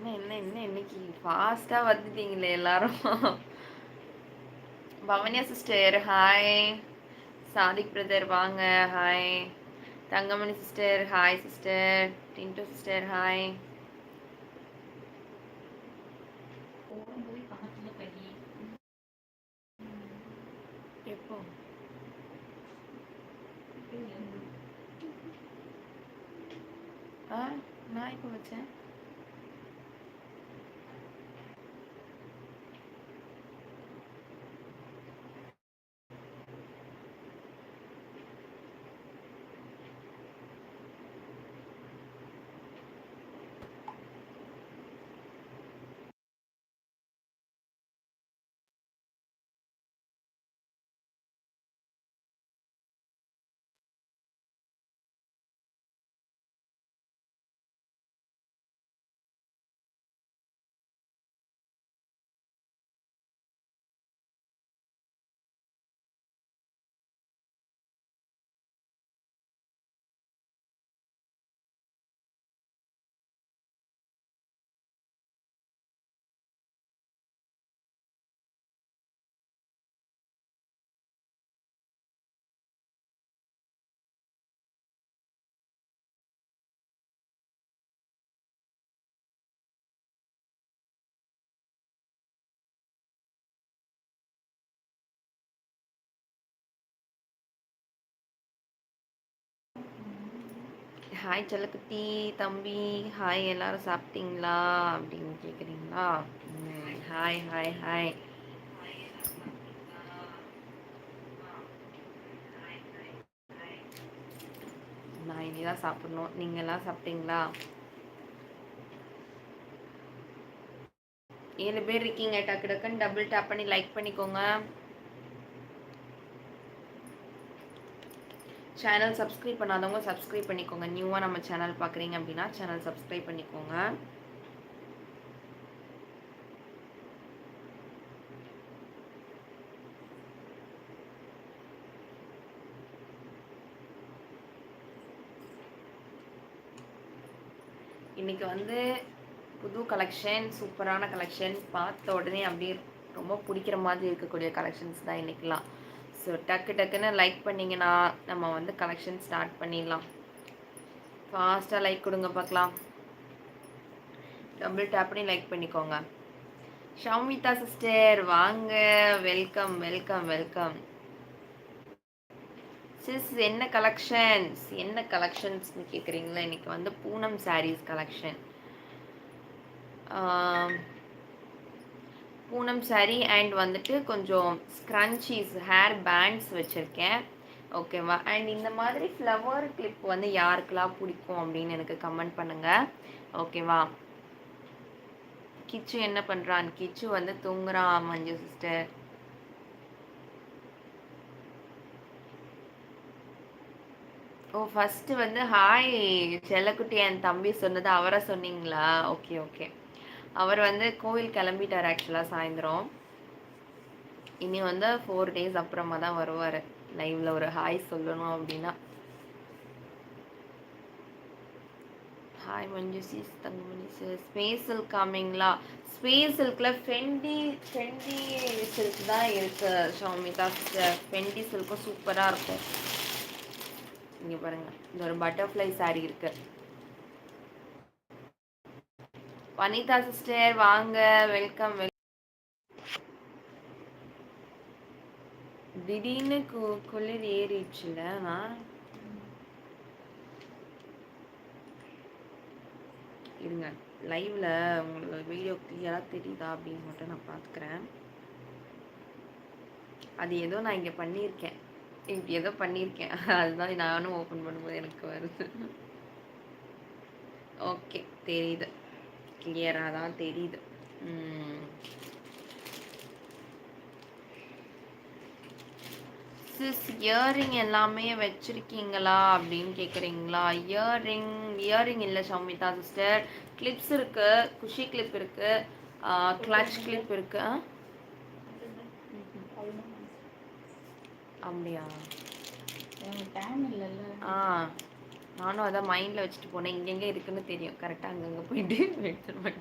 என்ன என்ன என்ன இன்னைக்கு ஃபாஸ்ட்டாக வந்துட்டீங்களே எல்லாரும்? பவனியா சிஸ்டர் ஹாய் சாதிக் பிரதர் வாங்க hi Thangamani sister hi sister Tintu sister hi எப்போ? ஆ நான் இப்போ வச்சேன்? ஹாய் செல்லக்குட்டி தம்பி. ஹாய் எல்லாரும் சாப்பிட்டீங்களா? அப்படின்னு கேட்குறீங்களா ஹாய் ஹாய் ஹாய் நான் இனிதான் சாப்பிடணும். நீங்கள் எல்லாம் சாப்பிட்டீங்களா? ஏழு பேர் இருக்கீங்க. டக்கு டக்குன்னு டபுள் டேப் பண்ணி லைக் பண்ணிக்கோங்க. சேனல் சப்ஸ்கிரைப் பண்ணாதவங்க சப்ஸ்கிரைப் பண்ணிக்கோங்க. நியூவாக நம்ம சேனல் பார்க்குறீங்க அப்படின்னா சேனல் சப்ஸ்கிரைப் பண்ணிக்கோங்க. இன்னைக்கு வந்து புது கலெக்ஷன் சூப்பரான கலெக்ஷன் பார்த்த உடனே அப்படியே ரொம்ப பிடிக்கிற மாதிரி இருக்கக்கூடிய கலெக்ஷன்ஸ் தான் இன்றைக்கெலாம் ஸோ டக்கு டக்குன்னு லைக் பண்ணிங்கன்னா நம்ம வந்து கலெக்ஷன் ஸ்டார்ட் பண்ணிடலாம். ஃபாஸ்ட்டாக லைக் கொடுங்க பார்க்கலாம். டபுள் டேப் பண்ணி லைக் பண்ணிக்கோங்க. ஷவுமிதா சிஸ்டர் வாங்க. வெல்கம் வெல்கம் வெல்கம் சிஸ் என்ன கலெக்ஷன்ஸ் என்ன கலெக்ஷன்ஸ்னு கேட்குறீங்களா இன்னைக்கு வந்து Poonam sarees collection Poonam saree and வந்துட்டு கொஞ்சம் ஸ்க்ரன்ச்சீஸ் ஹேர் பேண்ட்ஸ் வச்சுருக்கேன். ஓகேவா அண்ட் இந்த மாதிரி ஃப்ளவர் கிளிப் வந்து யாருக்கெல்லாம் பிடிக்கும் அப்படின்னு எனக்கு கமெண்ட் பண்ணுங்கள் ஓகேவா கிச்சு என்ன பண்ணுறான் கிச்சு வந்து தூங்குறான் மஞ்சு சிஸ்டர் ஓ ஃபஸ்ட்டு வந்து ஹாய் செல்லக்குட்டி என் தம்பி சொன்னது அவரை சொன்னீங்களா? ஓகே ஓகே அவர் வந்து கோவில் கிளம்பிட்டார் ஆக்சுவலாக சாயந்தரம். இனி வந்து ஃபோர் டேஸ் அப்புறமா தான் வருவார். லைவில் ஒரு ஹாய் சொல்லணும் அப்படின்னா. Hi Manju Thangamani sir space silk காமிங்களா space சில்கில் ஃபெண்டி ஃபெண்டி சில்க் தான் இருக்குது ஷோமிதா சார் ஃபெண்டி சில்க்கும் சூப்பராக இருக்கும். இங்கே பாருங்கள் இந்த ஒரு பட்டர்ஃப்ளை சாரீ இருக்கு. வனிதா சிஸ்டர் வாங்க வெல்கம் வெல் திடீர்னு கு குளிர் ஏறிடுச்சுல நான் இருங்க லைவ்ல உங்களுக்கு வீடியோ கிளியராக தெரியுதா அப்படின்னு மட்டும் நான் பார்த்துக்கிறேன். அது ஏதோ நான் இங்கே பண்ணியிருக்கேன். இப்படி ஏதோ பண்ணியிருக்கேன். அதுதான் நானும் ஓப்பன் பண்ணும்போது எனக்கு வருது. ஓகே தெரியுது. கிளியராக தான் தெரியுது. சிஸ் இயரிங் எல்லாமே வச்சுருக்கீங்களா அப்படின்னு கேட்குறீங்களா இயரிங் இயரிங் இல்லை சௌமிதா சிஸ்டர் கிளிப்ஸ் இருக்குது குஷி கிளிப் இருக்குது கிளச் கிளிப் இருக்குது அப்படியா? ஆ. நானும் அதான் மைண்டில் வச்சுட்டு போனேன். இங்கெங்கே இருக்குன்னு தெரியும். கரெக்டாக அங்கங்கே போயிட்டு எடுத்துட்டு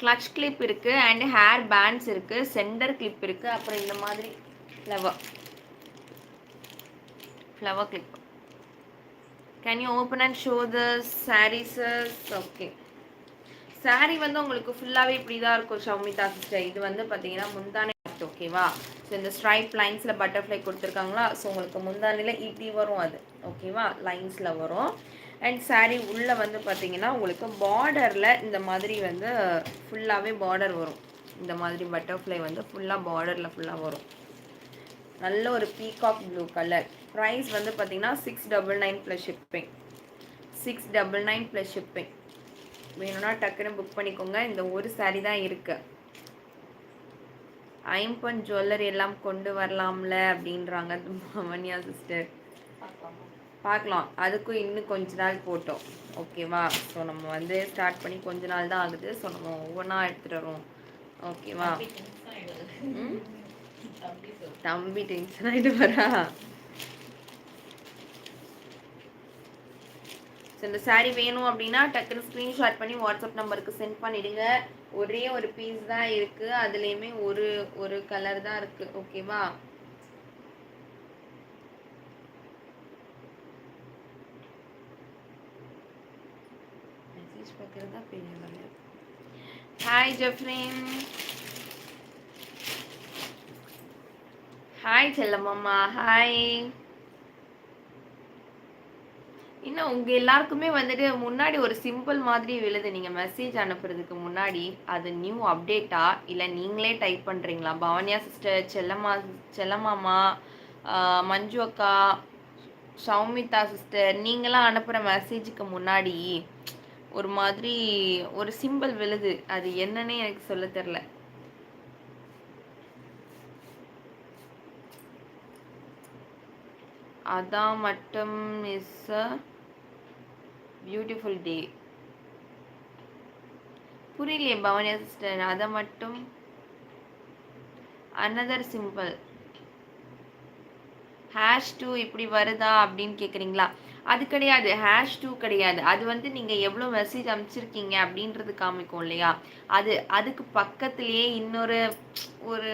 கிளச் கிளிப் இருக்குது அண்ட் ஹேர் பேண்ட்ஸ் இருக்குது சென்டர் கிளிப் இருக்குது அப்புறம் இந்த மாதிரி flower flower clip can you open and show the sarees okay saree வந்து உங்களுக்கு ஃபுல்லாகவே இப்படி தான் இருக்கும் ஷவுமிதா சிஸ்டர் இது வந்து பார்த்தீங்கன்னா முந்தானே ஓகேவா ஸோ இந்த ஸ்ட்ரைப் லைன்ஸில் பட்டர்ஃப்ளை கொடுத்துருக்காங்களா? ஸோ உங்களுக்கு முந்தானியில் இப்படி வரும் அது. ஓகேவா லைன்ஸில் வரும். அண்ட் saree உள்ளே வந்து பார்த்தீங்கன்னா உங்களுக்கு பார்டரில் இந்த மாதிரி வந்து ஃபுல்லாகவே பார்டர் வரும். இந்த மாதிரி பட்டர்ஃப்ளை வந்து ஃபுல்லாக பார்டரில் ஃபுல்லாக வரும். நல்ல ஒரு பீகாக் ப்ளூ கலர் ப்ரைஸ் வந்து பார்த்தீங்கன்னா six double nine plus shipping six double nine plus shipping வேணும்னா டக்குன்னு புக் பண்ணிக்கோங்க. இந்த ஒரு saree தான் இருக்குது ஐம்பன் ஜுவல்லரி எல்லாம் கொண்டு வரலாம்ல அப்படின்றாங்க மவன்யா சிஸ்டர் பார்க்கலாம். அதுக்கும் இன்னும் கொஞ்ச நாள் போட்டோம். ஓகேவா ஸோ நம்ம வந்து ஸ்டார்ட் பண்ணி கொஞ்ச நாள் தான் ஆகுது. ஸோ நம்ம ஒவ்வொன்றா எடுத்துகிட்டு வரோம் ஓகேவா? தம்பி டென்ஷன் ஆகிட்டு வரா? ஸோ இந்த saree வேணும் அப்படின்னா டக்குன்னு ஸ்க்ரீன்ஷாட் பண்ணி வாட்ஸ்அப் நம்பருக்கு சென்ட் பண்ணிடுங்க. ஒரே ஒரு பீஸ் தான் இருக்கு. அதுலேயுமே ஒரு ஒரு கலர் தான் இருக்கு. ஓகேவா மெசேஜ் பார்க்குறது தான் பெரிய வேலை. ஹாய் ஜெஃப்ரின் ஹாய் செல்லம்மாமா ஹாய் இன்னும் உங்க எல்லாருக்குமே வந்துட்டு முன்னாடி ஒரு சிம்பிள் மாதிரி விழுது. நீங்க மெசேஜ் அனுப்புறதுக்கு முன்னாடி அது நியூ அப்டேட்டா இல்ல நீங்களே டைப் பண்றீங்களா? பவானியா சிஸ்டர் செல்லம்மா செல்லம்மாமா மஞ்சு அக்கா சௌமிதா சிஸ்டர் நீங்களாம் அனுப்புற மெசேஜுக்கு முன்னாடி ஒரு மாதிரி ஒரு சிம்பிள் விழுது. அது என்னன்னே எனக்கு சொல்ல தெரில அதான் மட்டும் இஸ் அ பியூட்டிஃபுல் டே புரியலையே பவனியா சிஸ்டர் அதை மட்டும். அனதர் சிம்பிள் ஹேஷ் டூ இப்படி வருதா அப்படின்னு கேட்குறீங்களா அது கிடையாது. ஹேஷ் டூ கிடையாது. அது வந்து நீங்கள் எவ்வளோ மெசேஜ் அனுப்பிச்சிருக்கீங்க அப்படின்றது காமிக்கும் இல்லையா? அது அதுக்கு பக்கத்துலேயே இன்னொரு ஒரு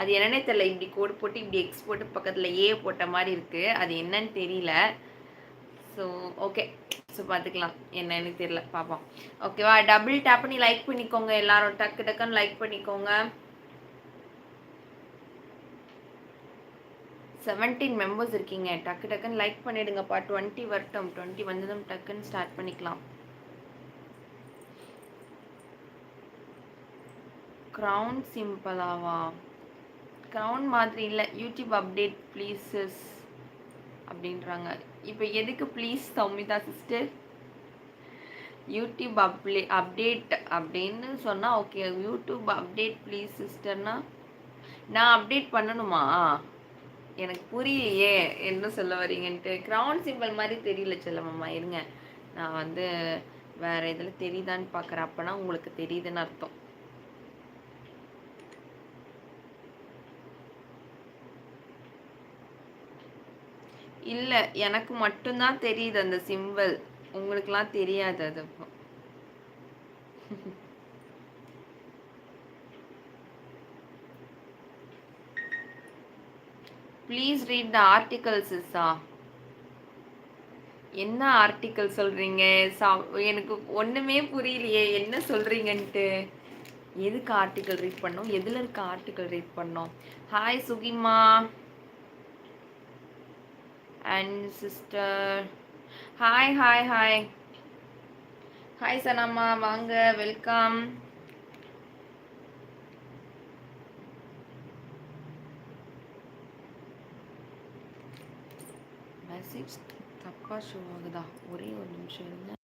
அது என்னன்னே தெரியல. இப்படி கோடு போட்டு இப்படி எக்ஸ் போட்டு பக்கத்தில் ஏ போட்ட மாதிரி இருக்குது அது என்னன்னு தெரியல. ஸோ ஓகே ஸோ பார்த்துக்கலாம். என்னன்னு தெரியல. பார்ப்போம். ஓகேவா டபுள் டேப் பண்ணி லைக் பண்ணிக்கோங்க. எல்லாரும் டக்கு டக்குன்னு லைக் பண்ணிக்கோங்க. செவன்டீன் மெம்பர்ஸ் இருக்கீங்க. டக்கு டக்குன்னு லைக் பண்ணிடுங்கப்பா. டுவெண்ட்டி வரட்டும். டுவெண்ட்டி வந்ததும் டக்குன்னு ஸ்டார்ட் பண்ணிக்கலாம். க்ரௌன் சிம்பிளாவா க்ரௌன் மாதிரி இல்லை யூடியூப் அப்டேட் ப்ளீஸஸ் அப்படின்றாங்க. இப்போ எதுக்கு ப்ளீஸ் சௌமிதா சிஸ்டர் யூடியூப் அப்ளே அப்டேட் அப்படின்னு சொன்னால் ஓகே யூடியூப் அப்டேட் ப்ளீஸ் சிஸ்டர்னா நான் அப்டேட் பண்ணணுமா? எனக்கு புரியலையே என்ன சொல்ல வரீங்கன்ட்டு க்ரௌன் சிம்பிள் மாதிரி தெரியல செல்லம்மா இருங்க. நான் வந்து வேறு இதில் தெரியுதான்னு பார்க்குறேன் அப்போனா உங்களுக்கு தெரியுதுன்னு அர்த்தம். இல்லை எனக்கு மட்டும்தான் தெரியுது அந்த சிம்பிள் உங்களுக்குலாம் தெரியாது அது ப்ளீஸ் ரீட் த ஆர்டிகல்ஸ் சிஸ்ஸா என்ன ஆர்டிக்கல் சொல்றீங்க? சா- எனக்கு ஒண்ணுமே புரியலையே. என்ன சொல்றீங்கன்ட்டு? எதுக்கு ஆர்டிக்கல் ரீட் பண்ணோம்? எதுல இருக்க ஆர்டிக்கல் ரீட் பண்ணோம்? Hi சுகிமா and sister hi hi hi hi சனாமா வாங்க வெல்கம் மெசேஜ் தப்பாக ஷோ ஆகுதா? ஒரே ஒரு நிமிஷம் இருங்க.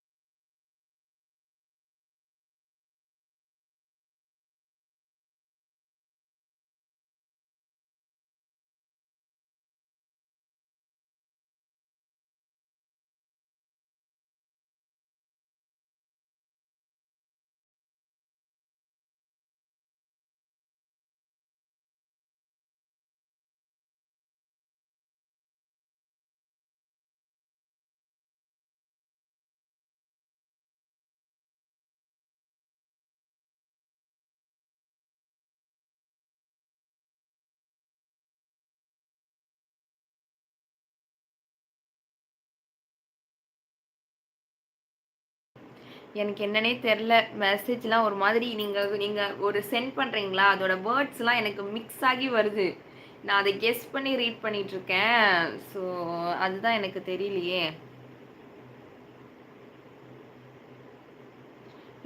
எனக்கு என்னன்னே தெரில மெசேஜ்லாம் ஒரு மாதிரி நீங்கள் நீங்கள் ஒரு சென்ட் பண்ணுறீங்களா அதோட வேர்ட்ஸ்லாம் எனக்கு மிக்ஸ் ஆகி வருது. நான் அதை கெஸ் பண்ணி ரீட் பண்ணிட்டு இருக்கேன். ஸோ அதுதான் எனக்கு தெரியலையே.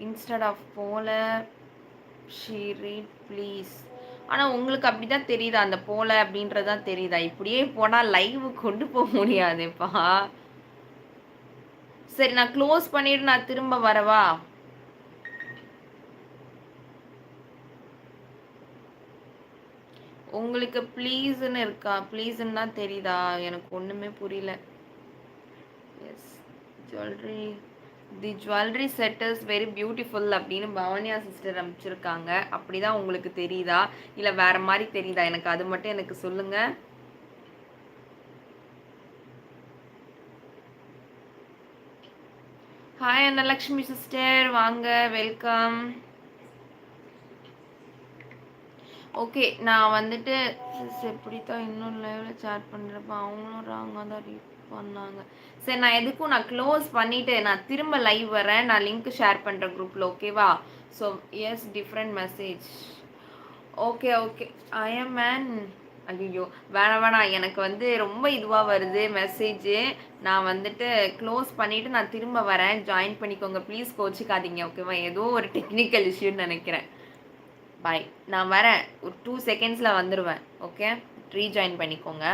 இன்ஸ்டட் ஆஃப் போல ஷீ ரீட் ப்ளீஸ் ஆனால் உங்களுக்கு அப்படி தான் தெரியுதா? அந்த போல அப்படின்றது தான் தெரியுதா? இப்படியே போனால் லைவ் கொண்டு போக முடியாதுப்பா. சரி நான் க்ளோஸ் பண்ணிட்டு நான் திரும்ப வரவா? உங்களுக்கு ப்ளீஸ்ன்னு இருக்கா? ப்ளீஸ்ன்னு தான் தெரியுதா? எனக்கு ஒன்றுமே புரியல. Yes jewellery the jewellery set is very beautiful அப்படின்னு பவனியா சிஸ்டர் அனுப்பிச்சிருக்காங்க. அப்படி தான் உங்களுக்கு தெரியுதா? இல்லை வேற மாதிரி தெரியுதா? எனக்கு அது மட்டும் எனக்கு சொல்லுங்கள் ஹாய் அன்னலக்ஷ்மி சிஸ்டர் வாங்க வெல்கம் ஓகே நான் வந்துட்டு சிஸ்டர் எப்படி தான் இன்னும் லைவில் சேட் பண்ணுறப்ப அவங்களும் ராங்காக தான் ரீட் பண்ணாங்க. சரி நான் எதுக்கும் நான் க்ளோஸ் பண்ணிவிட்டு நான் திரும்ப லைவ் வரேன். நான் லிங்க் ஷேர் பண்ணுறேன் குரூப்பில் ஓகேவா so yes different message okay okay I am man ஐயோ வேணாம் வேணாம் எனக்கு வந்து ரொம்ப இதுவாக வருது மெசேஜு நான் வந்துட்டு க்ளோஸ் பண்ணிவிட்டு நான் திரும்ப வரேன். ஜாயின் பண்ணிக்கோங்க. ப்ளீஸ் கோச்சிக்காதீங்க ஓகேவா ஏதோ ஒரு டெக்னிக்கல் இஷ்யூன்னு நினைக்கிறேன். பாய் நான் வரேன். ஒரு டூ செகண்ட்ஸில் வந்துடுவேன் ஓகே ரீஜாயின் பண்ணிக்கோங்க.